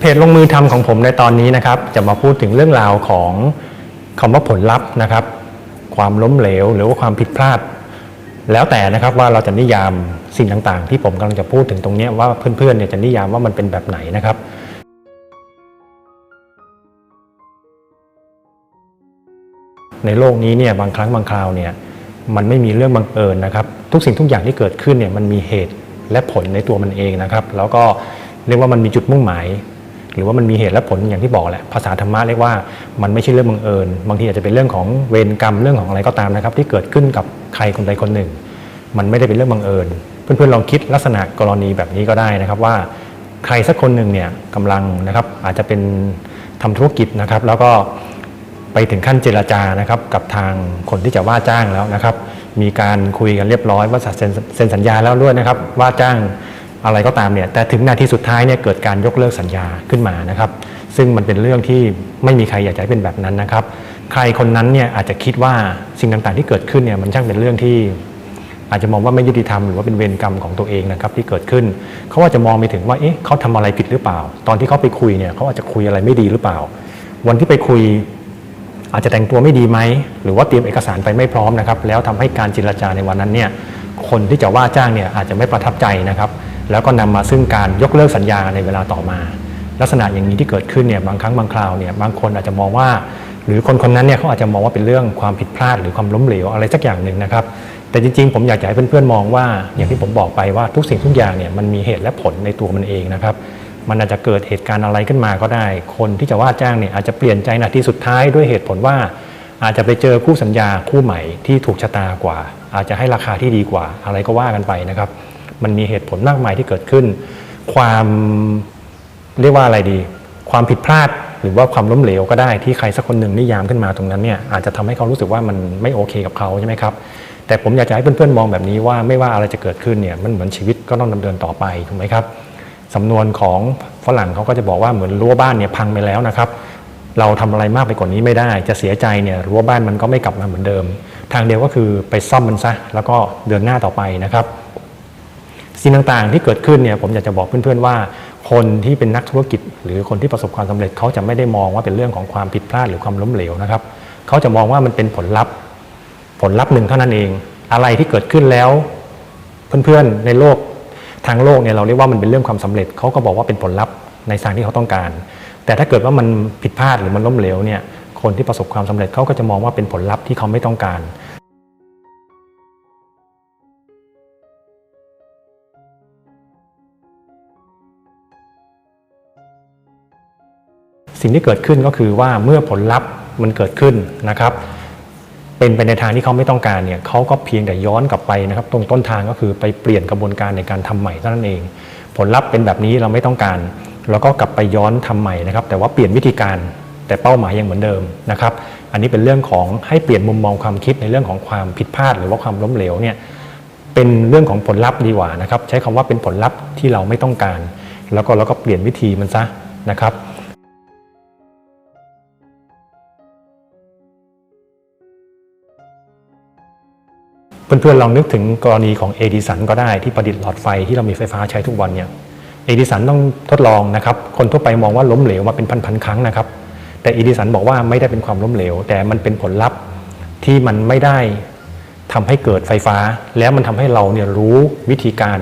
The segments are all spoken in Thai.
เพจลงมือทำของผมในตอนนี้นะครับ จะมาพูดถึงเรื่องราวของคำว่าผลลัพธ์นะครับ ความล้มเหลวหรือว่าความผิดพลาด แล้วแต่นะครับว่าเราจะนิยามสิ่งต่างๆ ที่ผมกำลังจะพูดถึงตรงนี้ว่าเพื่อนๆเนี่ยจะนิยามว่ามันเป็นแบบไหนนะครับในโลกนี้เนี่ยบางครั้งบางคราวเนี่ยมันไม่มีเรื่องบังเอิญนะครับ ทุกสิ่งทุกอย่างที่เกิดขึ้นเนี่ยมันมีเหตุและผลในตัวมันเองนะครับ แล้วก็เรียกว่ามันมีจุดมุ่งหมาย หรือว่ามันมีเหตุและผลอย่างที่บอกแหละภาษาธรรมะเรียกว่ามันไม่ใช่เรื่องบังเอิญ บางทีอาจจะเป็นเรื่องของเวรกรรมเรื่องของอะไรก็ตามนะครับ ที่เกิดขึ้นกับใครคนใดคนหนึ่ง มันไม่ได้เป็นเรื่องบังเอิญ เพื่อนๆลองคิดลักษณะกรณีแบบนี้ก็ได้นะครับว่าใครสักคนหนึ่งเนี่ยกำลังนะครับอาจจะเป็นทำธุรกิจนะครับ แล้วก็ไปถึงขั้นเจรจานะครับกับทางคนที่จะว่าจ้างแล้วนะครับ มีการคุยกันเรียบร้อยว่าเซ็นเซ็นสัญญาแล้วด้วยนะครับ ว่าจ้าง อะไรก็ตามเนี่ยแต่ถึงนาทีสุดท้ายเนี่ยเกิดการยกเลิกสัญญาขึ้นมานะครับซึ่งมันเป็นเรื่องที่ไม่มีใครอยากจะให้เป็นแบบนั้นนะครับ ใครคนนั้นเนี่ยอาจจะคิดว่าสิ่งต่างๆที่เกิดขึ้นเนี่ยมันช่างเป็นเรื่องที่ อาจจะมองว่าไม่ยุติธรรมหรือว่าเป็นเวรกรรมของตัวเองนะครับที่เกิดขึ้นเขาอาจจะมองไปถึงว่าเอ๊ะเขาทำอะไรผิดหรือเปล่า ตอนที่เขาไปคุยเนี่ยเขาอาจจะคุยอะไรไม่ดีหรือเปล่า วันที่ไปคุยอาจจะแต่งตัวไม่ดีไหมหรือว่าเตรียมเอกสารไปไม่พร้อมนะครับแล้วทำให้การเจรจาในวันนั้นเนี่ยคนที่จะว่าจ้างเนี่ยอาจจะไม่ประทับใจนะครับ แล้วก็นำมาซึ่งการยกเลิกสัญญาในเวลาต่อมา ลักษณะอย่างนี้ที่เกิดขึ้นเนี่ยบางครั้งบางคราวเนี่ยบางคนอาจจะมองว่า หรือคนคนนั้นเนี่ยเขาอาจจะมองว่าเป็นเรื่องความผิดพลาดหรือความล้มเหลวอะไรสักอย่างหนึ่งนะครับ แต่จริงๆ ผมอยากจะให้เพื่อนๆมองว่าอย่างที่ผมบอกไปว่าทุกสิ่งทุกอย่างเนี่ยมันมีเหตุและผลในตัวมันเองนะครับมันอาจจะเกิดเหตุการณ์อะไรขึ้นมาก็ได้ คนที่จะว่าจ้างเนี่ยอาจจะเปลี่ยนใจนาทีสุดท้ายด้วยเหตุผลว่า อาจจะไปเจอคู่สัญญาคู่ใหม่ที่ถูกชะตากว่า อาจจะให้ราคาที่ดีกว่าอะไรก็ว่ากันไปนะครับ มันมีเหตุผลมากมายที่เกิดขึ้น ความเรียกว่าอะไรดี ความผิดพลาดหรือว่าความล้มเหลวก็ได้ที่ใครสักคนหนึ่งนิยามขึ้นมาตรงนั้นเนี่ยอาจจะทำให้เขารู้สึกว่ามันไม่โอเคกับเขาใช่ไหมครับแต่ผมอยากจะให้เพื่อนๆมองแบบนี้ว่าไม่ว่าอะไรจะเกิดขึ้นเนี่ยมันเหมือนชีวิตก็ต้องดำเนินต่อไปถูกไหมครับสำนวนของฝรั่งเขาก็จะบอกว่าเหมือนรั้วบ้านเนี่ยพังไปแล้วนะครับ เราทำอะไรมากไปกว่านี้ไม่ได้ จะเสียใจเนี่ยรั้วบ้านมันก็ไม่กลับมาเหมือนเดิม ทางเดียวก็คือไปซ่อมมันซะแล้วก็เดินหน้าต่อไปนะครับ สิ่งต่างๆ ที่เกิดขึ้นเนี่ยผมอยากจะบอกเพื่อนๆว่า คนที่เป็นนักธุรกิจ หรือคนที่ประสบความสำเร็จเขาจะไม่ได้มองว่าเป็นเรื่องของความผิดพลาดหรือความล้มเหลวนะครับเขาจะมองว่ามันเป็นผลลัพธ์ ผลลัพธ์หนึ่งเท่านั้นเอง อะไรที่เกิดขึ้นแล้ว เพื่อนๆในโลกทางโลกเนี่ยเราเรียกว่ามันเป็นเรื่องความสำเร็จเขาก็บอกว่าเป็นผลลัพธ์ในทางที่เขาต้องการ แต่ถ้าเกิดว่ามันผิดพลาดหรือมันล้มเหลวเนี่ยคนที่ประสบความสำเร็จเขาก็จะมองว่าเป็นผลลัพธ์ที่เขาไม่ต้องการ สิ่งที่เกิดขึ้นก็คือว่าเมื่อผลลัพธ์มันเกิดขึ้นนะครับ เป็นไปในทางที่เขาไม่ต้องการเนี่ยเขาก็เพียงแต่ย้อนกลับไปนะครับ ตรงต้นทางก็คือไปเปลี่ยนกระบวนการในการทำใหม่เท่านั้นเอง ผลลัพธ์เป็นแบบนี้เราไม่ต้องการแล้วก็กลับไปย้อนทำใหม่นะครับ แต่ว่าเปลี่ยนวิธีการแต่เป้าหมายยังเหมือนเดิมนะครับ อันนี้เป็นเรื่องของให้เปลี่ยนมุมมองความคิดในเรื่องของความผิดพลาด หรือว่าความล้มเหลวเนี่ยเป็นเรื่องของผลลัพธ์ดีกว่านะครับ ใช้คำว่าเป็นผลลัพธ์ที่เราไม่ต้องการ แล้วก็เราก็เปลี่ยนวิธีมันซะนะครับ เพื่อนๆลองนึกถึงกรณีของเอดิสันก็ได้ที่ประดิษฐ์หลอดไฟที่เรามีไฟฟ้าใช้ทุกวันเนี่ยเอดิสันต้องทดลองนะครับ คนทั่วไปมองว่าล้มเหลวมาเป็นพันๆครั้งนะครับ แต่เอดิสันบอกว่าไม่ได้เป็นความล้มเหลว แต่มันเป็นผลลัพธ์ที่มันไม่ได้ทำให้เกิดไฟฟ้า แล้วมันทำให้เราเนี่ยรู้วิธีการ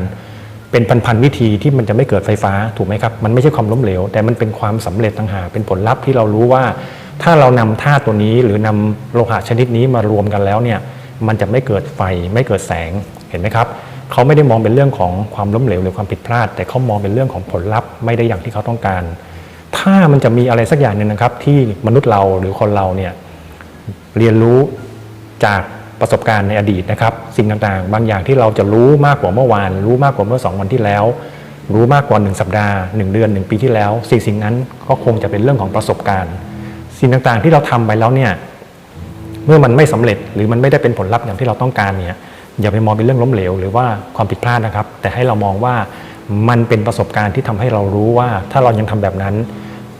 เป็นพันๆวิธีที่มันจะไม่เกิดไฟฟ้าถูกไหมครับ มันไม่ใช่ความล้มเหลว แต่มันเป็นความสำเร็จต่างหากเป็นผลลัพธ์ที่เรารู้ว่า ถ้าเรานำธาตุตัวนี้หรือนำโลหะชนิดนี้มารวมกันแล้วเนี่ย มันจะไม่เกิดไฟไม่เกิดแสงเห็นไหมครับเขาไม่ได้มองเป็นเรื่องของความล้มเหลวหรือความผิดพลาด แต่เขามองเป็นเรื่องของผลลัพธ์ไม่ได้อย่างที่เขาต้องการ ถ้ามันจะมีอะไรสักอย่างหนึ่งนะครับ ที่มนุษย์เราหรือคนเราเนี่ยเรียนรู้จากประสบการณ์ในอดีตนะครับ สิ่งต่างๆ บางอย่างที่เราจะรู้มากกว่าเมื่อวาน รู้มากกว่าเมื่อสองวันที่แล้ว รู้มากกว่าหนึ่งสัปดาห์หนึ่งเดือนหนึ่งปีที่แล้ว สิ่งสิ่งนั้นก็คงจะเป็นเรื่องของประสบการณ์ สิ่งต่างๆที่เราทำไปแล้วเนี่ย เมื่อมันไม่สำเร็จหรือมันไม่ได้เป็นผลลัพธ์อย่างที่เราต้องการเนี่ยอย่าไปมองเป็นเรื่องล้มเหลวหรือว่าความผิดพลาดนะครับ แต่ให้เรามองว่ามันเป็นประสบการณ์ที่ทำให้เรารู้ว่า ถ้าเรายังทำแบบนั้น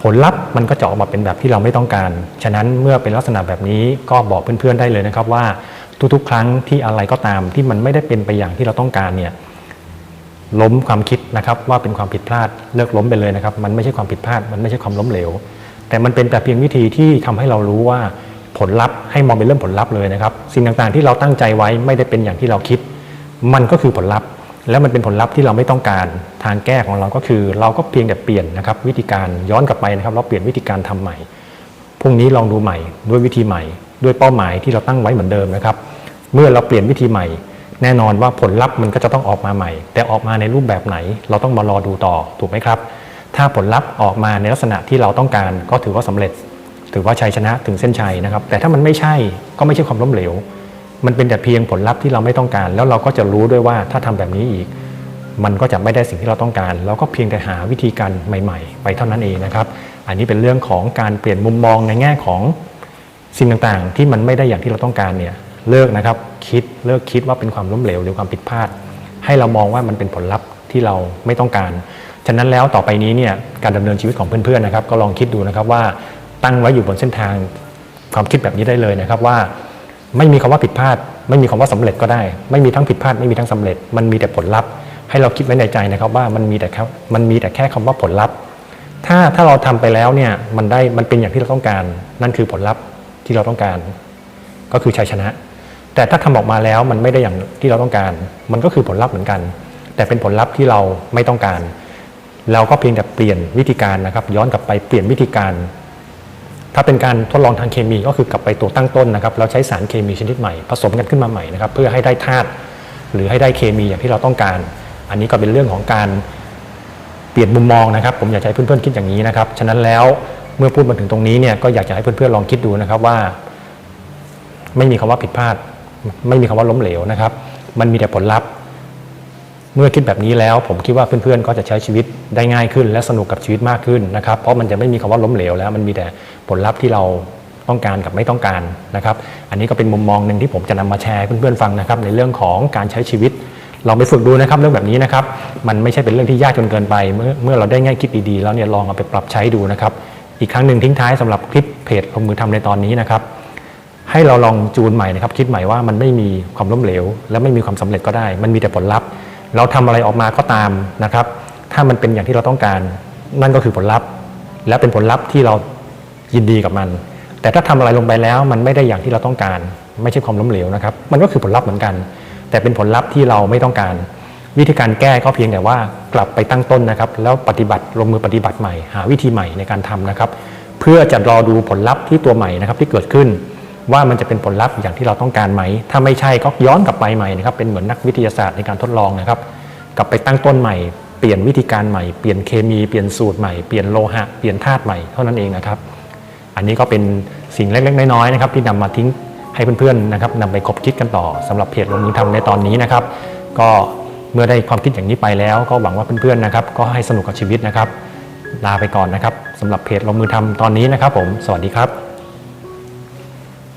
ผลลัพธ์มันก็จะออกมาเป็นแบบที่เราไม่ต้องการ ฉะนั้นเมื่อเป็นลักษณะแบบนี้ก็บอกเพื่อนๆได้เลยนะครับว่า ทุกๆ ครั้งที่อะไรก็ตามที่มันไม่ได้เป็นไปอย่างที่เราต้องการเนี่ยล้มความคิดนะครับว่าเป็นความผิดพลาดเลิกล้มไปเลยนะครับ มันไม่ใช่ความผิดพลาด มันไม่ใช่ความล้มเหลว แต่มันเป็นแต่เพียงวิธีที่ทำให้เรารู้ว่า ผลลัพธ์ให้มองเป็นเรื่องผลลัพธ์เลยนะครับ สิ่งต่างๆที่เราตั้งใจไว้ไม่ได้เป็นอย่างที่เราคิด มันก็คือผลลัพธ์ แล้วมันเป็นผลลัพธ์ที่เราไม่ต้องการทางแก้ของเราก็คือ เราก็เพียงแต่เปลี่ยนนะครับวิธีการย้อนกลับไปนะครับ เราเปลี่ยนวิธีการทำใหม่พรุ่งนี้ลองดูใหม่ ด้วยวิธีใหม่ ด้วยเป้าหมายที่เราตั้งไว้เหมือนเดิมนะครับ เมื่อเราเปลี่ยนวิธีใหม่ แน่นอนว่าผลลัพธ์มันก็จะต้องออกมาใหม่ แต่ออกมาในรูปแบบไหน เราต้องมารอดูต่อถูกไหมครับ ถ้าผลลัพธ์ออกมาในลักษณะที่เราต้องการก็ถือว่าสำเร็จ ถือว่าชัยชนะถึงเส้นชัยนะครับ แต่ถ้ามันไม่ใช่ก็ไม่ใช่ความล้มเหลว มันเป็นแต่เพียงผลลัพธ์ที่เราไม่ต้องการ แล้วเราก็จะรู้ด้วยว่าถ้าทำแบบนี้อีก มันก็จะไม่ได้สิ่งที่เราต้องการ เราก็เพียงแต่หาวิธีการใหม่ ๆ ไปเท่านั้นเองนะครับ อันนี้เป็นเรื่องของการเปลี่ยนมุมมองในแง่ของสิ่งต่างๆ ที่มันไม่ได้อย่างที่เราต้องการเนี่ยเลิกนะครับคิดเลิกคิดว่าเป็นความล้มเหลวหรือความผิดพลาด ให้เรามองว่ามันเป็นผลลัพธ์ที่เราไม่ต้องการ ฉะนั้นแล้วต่อไปนี้เนี่ยการดำเนินชีวิตของเพื่อนๆนะครับ ก็ลองคิดดูนะครับว่า ตั้งไว้อยู่บนเส้นทางความคิดแบบนี้ได้เลยนะครับว่า ไม่มีคำว่าผิดพลาด ไม่มีคำว่าสำเร็จก็ได้ ไม่มีทั้งผิดพลาดไม่มีทั้งสำเร็จ มันมีแต่ผลลัพธ์ ให้เราคิดไว้ในใจนะครับว่ามันมีแต่แค่มันมีแต่แค่คำว่าผลลัพธ์ ถ้าถ้าเราทำไปแล้วเนี่ยมันได้มันเป็นอย่างที่เราต้องการ นั่นคือผลลัพธ์ที่เราต้องการ ก็คือชัยชนะ แต่ถ้าทำออกมาแล้วมันไม่ได้อย่างที่เราต้องการ มันก็คือผลลัพธ์เหมือนกัน แต่เป็นผลลัพธ์ที่เราไม่ต้องการ เราก็เพียงแต่เปลี่ยนวิธีการนะครับ ย้อนกลับไปเปลี่ยนวิธีการ ถ้าเป็นการทดลองทางเคมีก็คือกลับไปตัวตั้งต้นนะครับแล้วใช้สารเคมีชนิดใหม่ผสมกันขึ้นมาใหม่นะครับเพื่อให้ได้ธาตุหรือให้ได้เคมีอย่างที่เราต้องการ อันนี้ก็เป็นเรื่องของการเปลี่ยนมุมมองนะครับ ผมอยากให้เพื่อนๆคิดอย่างนี้นะครับฉะนั้นแล้วเมื่อพูดมาถึงตรงนี้เนี่ยก็อยากจะให้เพื่อนๆลองคิดดูนะครับว่า ไม่มีคำว่าผิดพลาด ไม่มีคำว่าล้มเหลวนะครับ มันมีแต่ผลลัพธ์ เมื่อคิดแบบนี้แล้ว ผมคิดว่าเพื่อนๆก็จะใช้ชีวิตได้ง่ายขึ้น และสนุกกับชีวิตมากขึ้นนะครับเพราะมันจะไม่มีคำว่าล้มเหลวแล้ว มันมีแต่ผลลัพธ์ที่เราต้องการกับไม่ต้องการนะครับอันนี้ก็เป็นมุมมองหนึ่งที่ผมจะนำมาแชร์เพื่อนๆฟังนะครับในเรื่องของการใช้ชีวิตลองไปฝึกดูนะครับเรื่องแบบนี้นะครับ มันไม่ใช่เป็นเรื่องที่ยากจนเกินไป เมื่อเมื่อเราได้ง่ายคิดดีๆ แล้วเนี่ยลองเอาไปปรับใช้ดูนะครับ อีกครั้งหนึ่งทิ้งท้ายสำหรับคลิปเพจลงมือทำในตอนนี้นะครับ ให้เราลองจูนใหม่นะครับ คิดใหม่ว่ามันไม่มีความล้มเหลว และไม่มีความสำเร็จก็ได้ มันมีแต่ผลลัพธ์ เราทำอะไรออกมาก็ตามนะครับ ถ้ามันเป็นอย่างที่เราต้องการ นั่นก็คือผลลัพธ์ และเป็นผลลัพธ์ที่เรายินดีกับมัน แต่ถ้าทำอะไรลงไปแล้วมันไม่ได้อย่างที่เราต้องการ ไม่ใช่ความล้มเหลวนะครับ มันก็คือผลลัพธ์เหมือนกัน แต่เป็นผลลัพธ์ที่เราไม่ต้องการ วิธีการแก้ก็เพียงแต่ว่ากลับไปตั้งต้นนะครับ แล้วปฏิบัติลงมือปฏิบัติใหม่ หาวิธีใหม่ในการทำนะครับ เพื่อจะรอดูผลลัพธ์ที่ตัวใหม่นะครับที่เกิดขึ้น ว่ามันจะเป็นผลลัพธ์อย่างที่เราต้องการไหม ถ้าไม่ใช่ก็ย้อนกลับไปใหม่นะครับ เป็นเหมือนนักวิทยาศาสตร์ในการทดลองนะครับ กลับไปตั้งต้นใหม่ เปลี่ยนวิธีการใหม่ เปลี่ยนเคมี เปลี่ยนสูตรใหม่ เปลี่ยนโลหะ เปลี่ยนธาตุใหม่ เท่านั้นเองนะครับ อันนี้ก็เป็นสิ่งเล็กๆ น้อยๆ นะครับที่นำมาทิ้งให้เพื่อนๆ นะครับนำไปคบคิดกันต่อสำหรับเพจลงมือทำในตอนนี้นะครับ ก็เมื่อได้ความคิดอย่างนี้ไปแล้ว ก็หวังว่าเพื่อนๆ นะครับ ก็ให้สนุกกับชีวิตนะครับ ลาไปก่อนนะครับสำหรับเพจลงมือทำตอนนี้นะครับ ผม สวัสดีครับ